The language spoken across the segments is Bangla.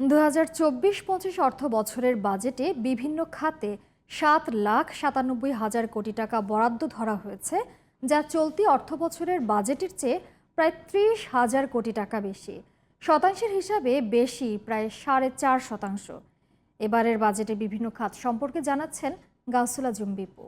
দু হাজার চব্বিশ পঁচিশ অর্থ বছরের বাজেটে বিভিন্ন খাতে সাত লাখ সাতানব্বই হাজার কোটি টাকা বরাদ্দ ধরা হয়েছে, যা চলতি অর্থ বছরের বাজেটের চেয়ে প্রায় ত্রিশ হাজার কোটি টাকা বেশি। শতাংশের হিসাবে বেশি, প্রায় সাড়ে চার শতাংশ। এবারের বাজেটে বিভিন্ন খাত সম্পর্কে জানাচ্ছেন গাউসুলা জুম্বিপু।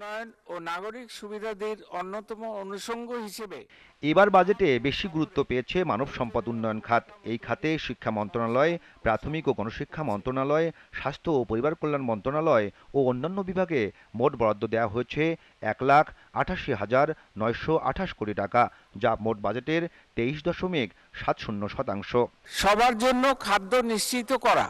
উন্নয়ন ও নাগরিক সুবিধাদির অন্যতম অনুষঙ্গ হিসেবে এবার বাজেটে বেশি গুরুত্ব পেয়েছে মানব সম্পদ উন্নয়ন খাত। এই খাতে শিক্ষা মন্ত্রণালয় প্রাথমিক ও গণশিক্ষা মন্ত্রণালয় স্বাস্থ্য ও পরিবার কল্যাণ মন্ত্রণালয় ও অন্যান্য বিভাগে মোট বরাদ্দ দেওয়া হয়েছে এক লাখ আঠাশি হাজার নয়শো আঠাশ কোটি টাকা যা মোট বাজেটের তেইশ দশমিক সাত শূন্য শতাংশ। সবার জন্য খাদ্য নিশ্চিত করা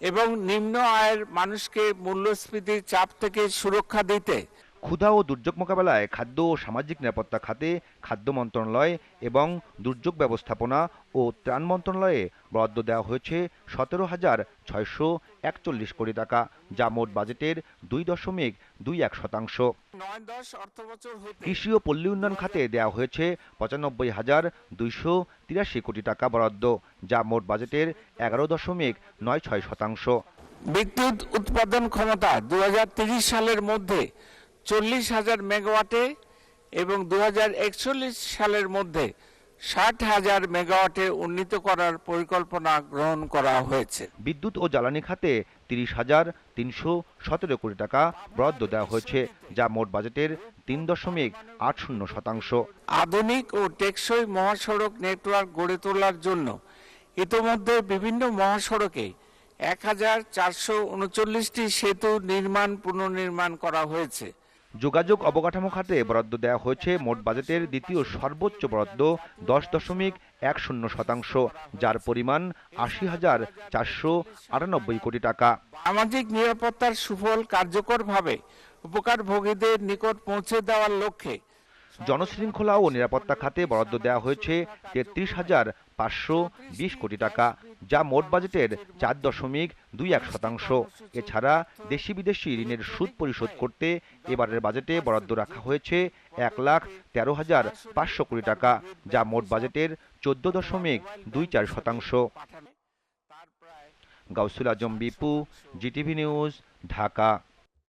এবং নিম্ন আয়ের মানুষকে মূল্যস্ফীতির চাপ থেকে সুরক্ষা দিতে ক্ষুধা ও দুর্যোগ মোকাবেলায় খাদ্য ও সামাজিক নিরাপত্তা খাতে খাদ্য মন্ত্রণালয় এবং দুর্যোগ ব্যবস্থাপনা ও ত্রাণ মন্ত্রণালয়ে বরাদ্দ দেওয়া হয়েছে সতেরো হাজার ছয়শো একচল্লিশ কোটি টাকা যা মোট বাজেটের দুই দশমিক দুই এক শতাংশ। কৃষি ও পল্লী উন্নয়ন খাতে দেওয়া হয়েছে পঁচানব্বই হাজার দুইশো তিরাশি কোটি টাকা বরাদ্দ যা মোট বাজেটের এগারো দশমিক নয় ছয় শতাংশ। বিদ্যুৎ উৎপাদন ক্ষমতা দু সালের মধ্যে চল্লিশ হাজার মেগাওয়াটে এবং দু হাজার একচল্লিশ সালের মধ্যে ষাট হাজার মেগাওয়াটে উন্নীত করার পরিকল্পনা গ্রহণ করা হয়েছে। বিদ্যুৎ ও জ্বালানি খাতে তিরিশ হাজার তিনশো সতেরো কোটি টাকা বরাদ্দ দেওয়া হয়েছে যা মোট বাজেটের তিন দশমিক আট শূন্য শতাংশ। আধুনিক ও টেকসই মহাসড়ক নেটওয়ার্ক গড়ে তোলার জন্য ইতোমধ্যে বিভিন্ন মহাসড়কে এক হাজার চারশো উনচল্লিশটি সেতু নির্মাণ পুনর্নির্মাণ করা হয়েছে। যোগাযোগ অবকাঠামো খাতে বরাদ্দ দেওয়া হয়েছে মোট বাজেটের দ্বিতীয় সর্বোচ্চ বরাদ্দ দশ দশমিক এক শূন্য শতাংশ যার পরিমাণ আশি হাজার চারশো আটানব্বই কোটি টাকা। সামাজিক নিরাপত্তার সুফল কার্যকরভাবে উপকারভোগীদের নিকট পৌঁছে দেওয়ার লক্ষ্যে জনশৃঙ্খলা ও নিরাপত্তা খাতে বরাদ্দ দেওয়া হয়েছে তেত্রিশ হাজার পাঁচশো বিশ কোটি টাকা, যা মোট বাজেটের চার দশমিক দুই এক শতাংশ। এছাড়া দেশি বিদেশি ঋণের সুদ পরিশোধ করতে এবারের বাজেটে বরাদ্দ রাখা হয়েছে এক লাখ তেরো হাজার পাঁচশো কোটি টাকা, যা মোট বাজেটের চোদ্দ দশমিক দুই চার শতাংশ। Gausul Azam Bipu, GTV news, Dhaka.